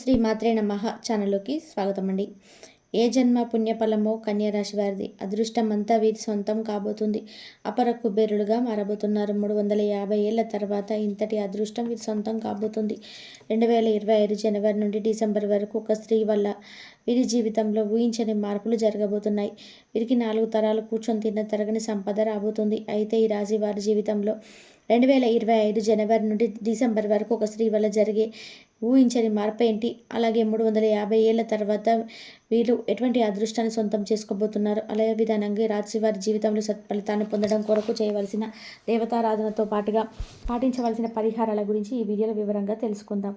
శ్రీ మాత్రే నమ ఛానల్లోకి స్వాగతం అండి ఏ జన్మ పుణ్యఫలమో కన్యారాశి వారిది. అదృష్టం అంతా వీరి సొంతం కాబోతుంది. అపర కుబేరులుగా మారబోతున్నారు. మూడు వందల యాభై ఏళ్ళ తర్వాత ఇంతటి అదృష్టం వీరి సొంతం కాబోతుంది. రెండు వేల ఇరవై ఐదు జనవరి నుండి డిసెంబర్ వరకు ఒక స్త్రీ వల్ల వీరి జీవితంలో ఊహించని మార్పులు జరగబోతున్నాయి. వీరికి నాలుగు తరాలు కూర్చొని తిన్న తరగని సంపద రాబోతుంది. అయితే ఈ రాశి వారి జీవితంలో రెండు వేల ఇరవై ఐదు జనవరి నుండి డిసెంబర్ వరకు ఒక స్త్రీ వల్ల జరిగే ఊహించని మార్పేంటి? అలాగే మూడు వందల యాభై ఏళ్ళ తర్వాత వీరు ఎటువంటి అదృష్టాన్ని సొంతం చేసుకోబోతున్నారు? అలాగే విధానంగా రాశి జీవితంలో సత్ఫలితాన్ని పొందడం కొరకు చేయవలసిన దేవతారాధనతో పాటుగా పాటించవలసిన పరిహారాల గురించి ఈ వీడియోలో వివరంగా తెలుసుకుందాం.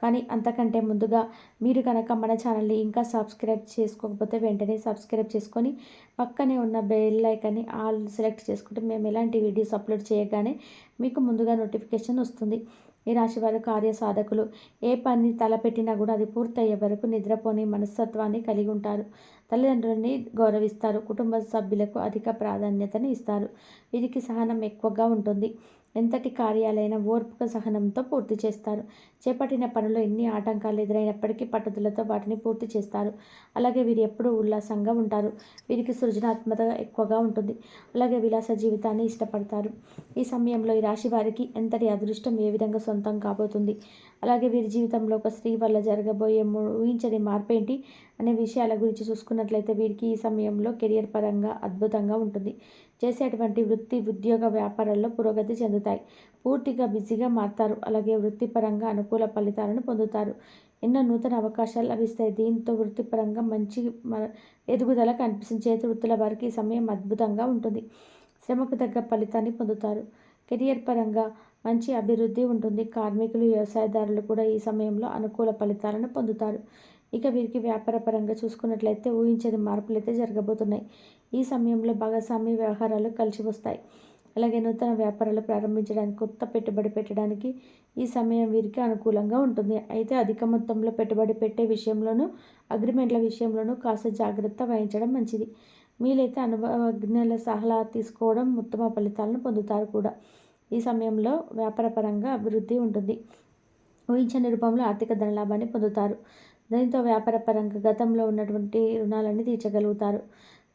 కానీ అంతకంటే ముందుగా మీరు కనుక మన ఛానల్ని ఇంకా సబ్స్క్రైబ్ చేసుకోకపోతే వెంటనే సబ్స్క్రైబ్ చేసుకొని పక్కనే ఉన్న బెల్ ఐకాన్ని ఆల్ సెలెక్ట్ చేసుకుంటే మేము ఎలాంటి వీడియోస్ అప్లోడ్ చేయగానే మీకు ముందుగా నోటిఫికేషన్ వస్తుంది. ఈ రాశి వారు కార్య సాధకులు ఏ పని తలపెట్టినా కూడా అది పూర్తయ్యే వరకు నిద్రపోని మనస్తత్వాన్ని కలిగి ఉంటారు. తల్లిదండ్రులని గౌరవిస్తారు. కుటుంబ సభ్యులకు అధిక ప్రాధాన్యతను ఇస్తారు. వీరికి సహనం ఎక్కువగా ఉంటుంది. ఎంతటి కార్యాలైన ఓర్పుక సహనంతో పూర్తి చేస్తారు. చేపట్టిన పనులు ఎన్ని ఆటంకాలు ఎదురైనప్పటికీ పట్టుదలతో వాటిని పూర్తి చేస్తారు. అలాగే వీరు ఎప్పుడూ ఉల్లాసంగా ఉంటారు. వీరికి సృజనాత్మక ఎక్కువగా ఉంటుంది. అలాగే విలాస జీవితాన్ని ఇష్టపడతారు. ఈ సమయంలో ఈ రాశి వారికి ఎంతటి అదృష్టం ఏ విధంగా సొంతం కాబోతుంది? అలాగే వీరి జీవితంలో ఒక స్త్రీ వల్ల జరగబోయే ఊహించని మార్పేంటి అనే విషయాల గురించి చూసుకున్నట్లయితే వీరికి ఈ సమయంలో కెరియర్ పరంగా అద్భుతంగా ఉంటుంది. చేసేటువంటి వృత్తి ఉద్యోగ వ్యాపారాల్లో పురోగతి చెందుతాయి. పూర్తిగా బిజీగా మారుతారు. అలాగే వృత్తిపరంగా అనుకూల ఫలితాలను పొందుతారు. ఎన్నో నూతన అవకాశాలు లభిస్తాయి. దీంతో వృత్తిపరంగా మంచి ఎదుగుదల కనిపిస్తుంది. చేతి వృత్తుల వారికి ఈ సమయం అద్భుతంగా ఉంటుంది. శ్రమకు తగ్గ ఫలితాన్ని పొందుతారు. కెరియర్ పరంగా మంచి అభివృద్ధి ఉంటుంది. కార్మికులు వ్యవసాయదారులు కూడా ఈ సమయంలో అనుకూల ఫలితాలను పొందుతారు. ఇక వీరికి వ్యాపారపరంగా చూసుకున్నట్లయితే ఊహించని మార్పులు అయితే జరగబోతున్నాయి. ఈ సమయంలో భాగస్వామి వ్యవహారాలు కలిసి వస్తాయి అలాగే నూతన వ్యాపారాలు ప్రారంభించడానికి కొత్త పెట్టుబడి పెట్టడానికి ఈ సమయం వీరికి అనుకూలంగా ఉంటుంది. అయితే అధిక మొత్తంలో పెట్టుబడి పెట్టే విషయంలోనూ అగ్రిమెంట్ల విషయంలోనూ కాస్త జాగ్రత్త వహించడం మంచిది. మీరైతే అనుభవజ్ఞుల సలహా తీసుకోవడం ఉత్తమ ఫలితాలను పొందుతారు కూడా. ఈ సమయంలో వ్యాపారపరంగా అభివృద్ధి ఉంటుంది. ఊహించని రూపంలో ఆర్థిక ధనలాభాన్ని పొందుతారు. దీంతో వ్యాపారపరంగా గతంలో ఉన్నటువంటి రుణాలన్నీ తీర్చగలుగుతారు.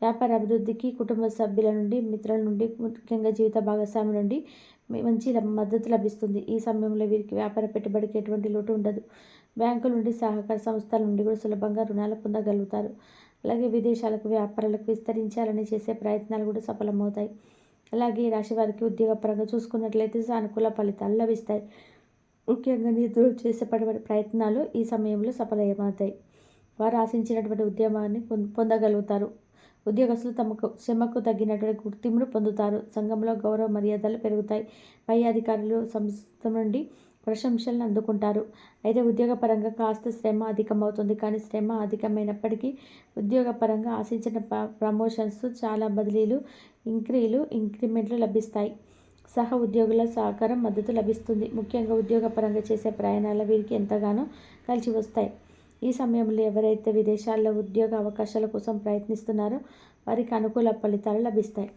వ్యాపార అభివృద్ధికి కుటుంబ సభ్యుల నుండి మిత్రుల నుండి ముఖ్యంగా జీవిత భాగస్వామి నుండి మంచి మద్దతు లభిస్తుంది. ఈ సమయంలో వీరికి వ్యాపార పెట్టుబడికి ఎటువంటి లోటు ఉండదు. బ్యాంకుల నుండి సహకార సంస్థల నుండి కూడా సులభంగా రుణాలు పొందగలుగుతారు. అలాగే విదేశాలకు వ్యాపారాలకు విస్తరించాలని చేసే ప్రయత్నాలు కూడా సఫలమవుతాయి. అలాగే రాశి వారికి ఉద్యోగపరంగా చూసుకున్నట్లయితే సానుకూల ఫలితాలు లభిస్తాయి. ముఖ్యంగా నిధులు చేసే ప్రయత్నాలు ఈ సమయంలో సఫలమవుతాయి. వారు ఆశించినటువంటి ఉద్యమాన్ని పొందగలుగుతారు. ఉద్యోగస్తులు తమకు శ్రమకు తగ్గినటువంటి గుర్తింపును పొందుతారు. సంఘంలో గౌరవ మర్యాదలు పెరుగుతాయి. పై అధికారులు సంస్థ నుండి ప్రశంసలను అందుకుంటారు. అయితే ఉద్యోగపరంగా కాస్త శ్రమ అధికమవుతుంది. కానీ శ్రమ అధికమైనప్పటికీ ఉద్యోగపరంగా ఆశించిన ప్రమోషన్స్ చాలా బదిలీలు ఇంక్రీలు ఇంక్రిమెంట్లు లభిస్తాయి. సహ ఉద్యోగుల సహకారం మద్దతు లభిస్తుంది. ముఖ్యంగా ఉద్యోగపరంగా చేసే ప్రయాణాలు వీరికి ఎంతగానో కలిసి వస్తాయి. ఈ సమయంలో ఎవరైతే విదేశాల్లో ఉద్యోగ అవకాశాల కోసం ప్రయత్నిస్తున్నారో వారికి అనుకూల ఫలితాలు లభిస్తాయి.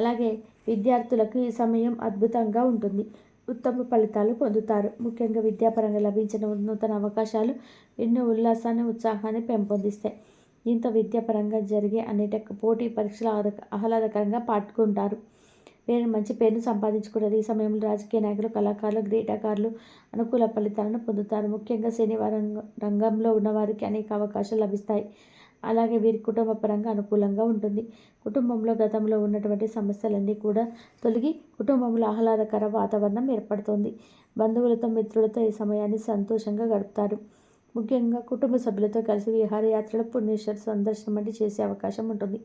అలాగే విద్యార్థులకు ఈ సమయం అద్భుతంగా ఉంటుంది. ఉత్తమ ఫలితాలు పొందుతారు. ముఖ్యంగా విద్యాపరంగా లభించిన నూతన అవకాశాలు ఎన్నో ఉల్లాసాన్ని ఉత్సాహాన్ని పెంపొందిస్తాయి. దీంతో విద్యాపరంగా జరిగే అనేక పోటీ పరీక్షలు ఆహ్లాదకరంగా పాటుకుంటారు. పేరు మంచి పేరును సంపాదించుకుంటారు ఈ సమయంలో రాజకీయ నాయకులు కళాకారులు క్రీడాకారులు అనుకూల ఫలితాలను పొందుతారు. ముఖ్యంగా శనివారం రంగంలో ఉన్నవారికి అనేక అవకాశాలు లభిస్తాయి. అలాగే వీరి కుటుంబ పరంగా అనుకూలంగా ఉంటుంది. కుటుంబంలో గతంలో ఉన్నటువంటి సమస్యలన్నీ కూడా తొలగి కుటుంబంలో ఆహ్లాదకర వాతావరణం ఏర్పడుతుంది. బంధువులతో మిత్రులతో ఈ సమయాన్ని సంతోషంగా గడుపుతారు. ముఖ్యంగా కుటుంబ సభ్యులతో కలిసి విహారయాత్రలు పుణ్యేశ్వర సందర్శనం వంటి చేసే అవకాశం ఉంటుంది.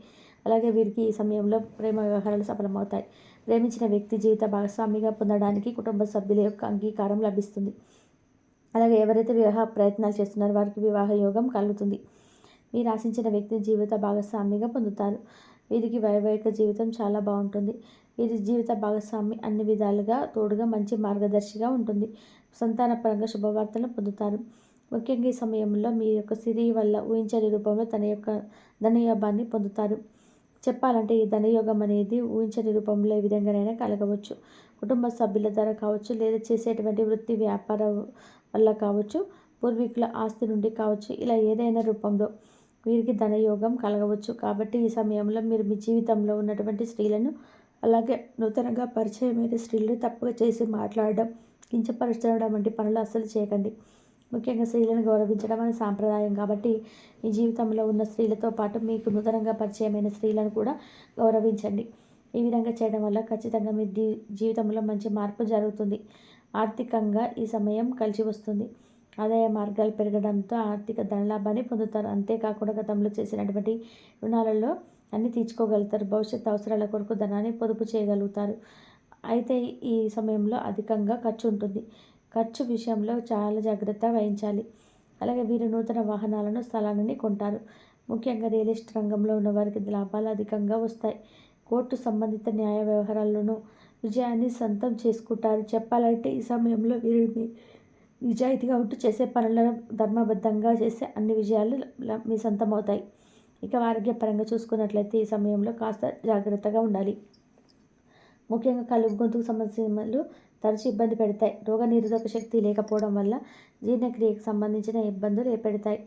అలాగే వీరికి ఈ సమయంలో ప్రేమ వ్యవహారాలు సఫలమవుతాయి. ప్రేమించిన వ్యక్తి జీవిత భాగస్వామిగా పొందడానికి కుటుంబ సభ్యుల యొక్క అంగీకారం లభిస్తుంది. అలాగే ఎవరైతే వివాహ ప్రయత్నాలు చేస్తున్నారో వారికి వివాహ యోగం కలుగుతుంది. మీరు ఆశించిన వ్యక్తి జీవిత భాగస్వామిగా పొందుతారు. వీరికి వైవాహిక జీవితం చాలా బాగుంటుంది. వీరి జీవిత భాగస్వామి అన్ని విధాలుగా తోడుగా మంచి మార్గదర్శిగా ఉంటుంది. సంతానపరంగా శుభవార్తలు పొందుతారు. ముఖ్యంగా ఈ సమయంలో మీ యొక్క సిరి వల్ల ఊహించని రూపంలో తన యొక్క ధనయోభాన్ని పొందుతారు. చెప్పాలంటే ఈ ధనయోగం అనేది ఊహించని రూపంలో ఏ విధంగానైనా కలగవచ్చు. కుటుంబ సభ్యుల ద్వారా కావచ్చు లేదా చేసేటువంటి వృత్తి వ్యాపార వల్ల కావచ్చు పూర్వీకుల ఆస్తి నుండి కావచ్చు ఇలా ఏదైనా రూపంలో వీరికి ధనయోగం కలగవచ్చు. కాబట్టి ఈ సమయంలో మీరు మీ జీవితంలో ఉన్నటువంటి స్త్రీలను అలాగే నూతనంగా పరిచయమైన స్త్రీలను తప్పుగా చేసి మాట్లాడడం కించపరచడం వంటి పనులు అస్సలు చేయకండి. ముఖ్యంగా స్త్రీలను గౌరవించడం అనే సాంప్రదాయం కాబట్టి మీ జీవితంలో ఉన్న స్త్రీలతో పాటు మీకు నూతనంగా పరిచయమైన స్త్రీలను కూడా గౌరవించండి. ఈ విధంగా చేయడం వల్ల ఖచ్చితంగా మీ జీవితంలో మంచి మార్పు జరుగుతుంది. ఆర్థికంగా ఈ సమయం కలిసి వస్తుంది. ఆదాయ మార్గాలు పెరగడంతో ఆర్థిక ధనలాభాన్ని పొందుతారు. అంతేకాకుండా గతంలో చేసినటువంటి రుణాలలో అన్ని తీర్చుకోగలుగుతారు. భవిష్యత్ అవసరాల కొరకు ధనాన్ని పొదుపు చేయగలుగుతారు. అయితే ఈ సమయంలో అధికంగా ఖర్చు ఉంటుంది. ఖర్చు విషయంలో చాలా జాగ్రత్త వహించాలి. అలాగే వీరు నూతన వాహనాలను స్థలాన్ని కొంటారు. ముఖ్యంగా రియల్ ఎస్టేట్ రంగంలో ఉన్న వారికి లాభాలు అధికంగా వస్తాయి. కోర్టు సంబంధిత న్యాయ వ్యవహారాల్లోనూ విజయాన్ని సొంతం చేసుకుంటారు. చెప్పాలంటే ఈ సమయంలో వీరిని నిజాయితీగా ఉంటూ చేసే పనులను ధర్మబద్ధంగా చేసే అన్ని విజయాలు మీ సొంతం అవుతాయి ఇక ఆరోగ్యపరంగా చూసుకున్నట్లయితే ఈ సమయంలో కాస్త జాగ్రత్తగా ఉండాలి. ముఖ్యంగా కలుపు గొంతుకు సమస్యలు తరచు ఇబ్బంది పెడతాయి. రోగనిరోధక శక్తి లేకపోవడం వల్ల జీర్ణక్రియకు సంబంధించిన ఇబ్బందులు ఏర్పడతాయి.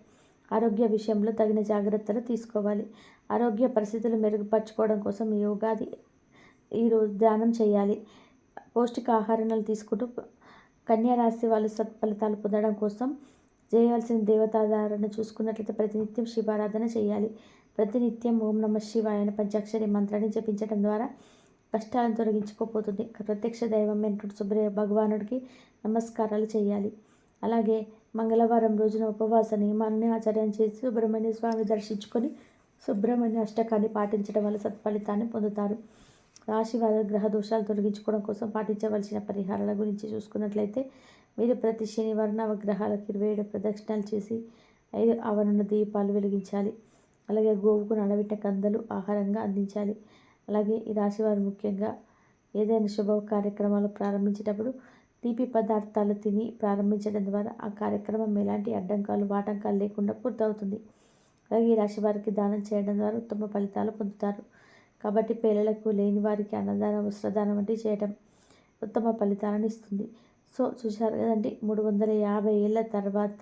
ఆరోగ్య విషయంలో తగిన జాగ్రత్తలు తీసుకోవాలి. ఆరోగ్య పరిస్థితులు మెరుగుపరచుకోవడం కోసం యోగాది ఈరోజు ధ్యానం చేయాలి. పౌష్టిక ఆహారాలు తీసుకుంటూ కన్యారాశి వాళ్ళు సత్ఫలితాలు పొందడం కోసం చేయవలసిన దేవతాధారణ చూసుకున్నట్లయితే ప్రతినిత్యం శివారాధన చేయాలి. ప్రతినిత్యం ఓం నమ శివాయ పంచాక్షరి మంత్రాన్ని జపించడం ద్వారా కష్టాలను తొలగించుకోపోతుంది. ప్రత్యక్ష దైవం వెంకట సుబ్రయ్య భగవానుడికి నమస్కారాలు చేయాలి. అలాగే మంగళవారం రోజున ఉపవాస నియమాన్ని ఆచరణ చేసి సుబ్రహ్మణ్య స్వామి దర్శించుకొని సుబ్రహ్మణ్య అష్టకాన్ని పాటించడం వల్ల సత్ఫలితాన్ని పొందుతారు. రాశివారి గ్రహ దోషాలు తొలగించుకోవడం కోసం పాటించవలసిన పరిహారాల గురించి చూసుకున్నట్లయితే మీరు ప్రతి శనివారం నవగ్రహాలకు ఇరవై ఏడు ప్రదక్షిణాలు చేసి ఐదు ఆవరణ దీపాలు వెలిగించాలి. అలాగే గోవుకు నడవిట కందలు ఆహారంగా అందించాలి. అలాగే ఈ రాశివారు ముఖ్యంగా ఏదైనా శుభ కార్యక్రమాలు ప్రారంభించేటప్పుడు తీపి పదార్థాలు తిని ప్రారంభించడం ద్వారా ఆ కార్యక్రమం ఎలాంటి అడ్డంకాలు వాటంకాలు లేకుండా పూర్తవుతుంది. అలాగే ఈ రాశి వారికి దానం చేయడం ద్వారా ఉత్తమ ఫలితాలు పొందుతారు. కాబట్టి పిల్లలకు లేని వారికి అన్నదానం వస్త్రదానం వంటివి చేయడం ఉత్తమ ఫలితాలను ఇస్తుంది. సో చూశారు కదండి మూడు వందల యాభై ఏళ్ళ తర్వాత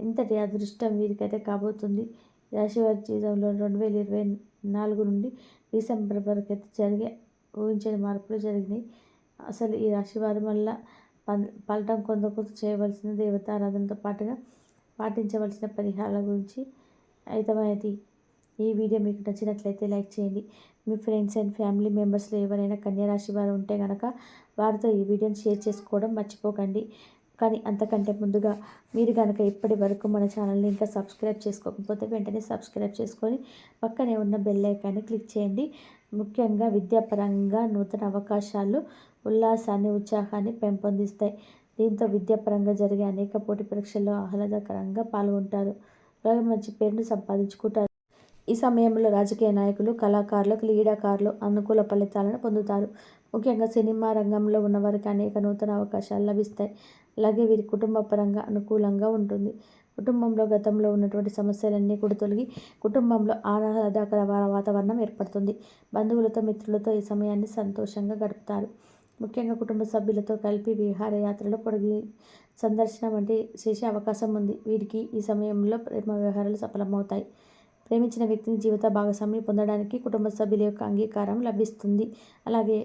ఇంతటి అదృష్టం వీరికైతే కాబోతుంది. రాశివారి జీవితంలో రెండు వేల ఇరవై నాలుగు నుండి డిసెంబర్ వరకు అయితే జరిగే ఊహించని మార్పులు జరిగినాయి. అసలు ఈ రాశి వారి వల్ల పలటం కొందకు చేయవలసిన దేవతారాధనతో పాటుగా పాటించవలసిన పరిహారాల గురించి అయితే ఈ వీడియో మీకు నచ్చినట్లయితే లైక్ చేయండి. మీ ఫ్రెండ్స్ అండ్ ఫ్యామిలీ మెంబర్స్లో ఎవరైనా కన్యారాశి వారు ఉంటే కనుక వారితో ఈ వీడియోని షేర్ చేసుకోవడం మర్చిపోకండి. కానీ అంతకంటే ముందుగా మీరు కనుక ఇప్పటి వరకు మన ఛానల్ని ఇంకా సబ్స్క్రైబ్ చేసుకోకపోతే వెంటనే సబ్స్క్రైబ్ చేసుకొని పక్కనే ఉన్న బెల్ ఐకాన్ని క్లిక్ చేయండి. ముఖ్యంగా విద్యాపరంగా నూతన అవకాశాలు ఉల్లాసాన్ని ఉత్సాహాన్ని పెంపొందిస్తాయి. దీంతో విద్యాపరంగా జరిగే అనేక పోటీ పరీక్షల్లో ఆహ్లాదకరంగా పాల్గొంటారు. అలాగే మంచి పేరును సంపాదించుకుంటారు. ఈ సమయంలో రాజకీయ నాయకులు కళాకారులు క్రీడాకారులు అనుకూల ఫలితాలను పొందుతారు. ముఖ్యంగా సినిమా రంగంలో ఉన్నవారికి అనేక నూతన అవకాశాలు లభిస్తాయి. అలాగే వీరి కుటుంబ పరంగా అనుకూలంగా ఉంటుంది. కుటుంబంలో గతంలో ఉన్నటువంటి సమస్యలన్నీ కూడా తొలగి కుటుంబంలో ఆహ్లాదకర వాతావరణం ఏర్పడుతుంది. బంధువులతో మిత్రులతో ఈ సమయాన్ని సంతోషంగా గడుపుతారు. ముఖ్యంగా కుటుంబ సభ్యులతో కలిపి విహారయాత్రలు పొడిగి సందర్శన వంటి చేసే అవకాశం ఉంది. వీరికి ఈ సమయంలో ప్రేమ వ్యవహారాలు సఫలమవుతాయి. ప్రేమించిన వ్యక్తిని జీవిత భాగస్వామి పొందడానికి కుటుంబ సభ్యుల యొక్క అంగీకారం లభిస్తుంది. అలాగే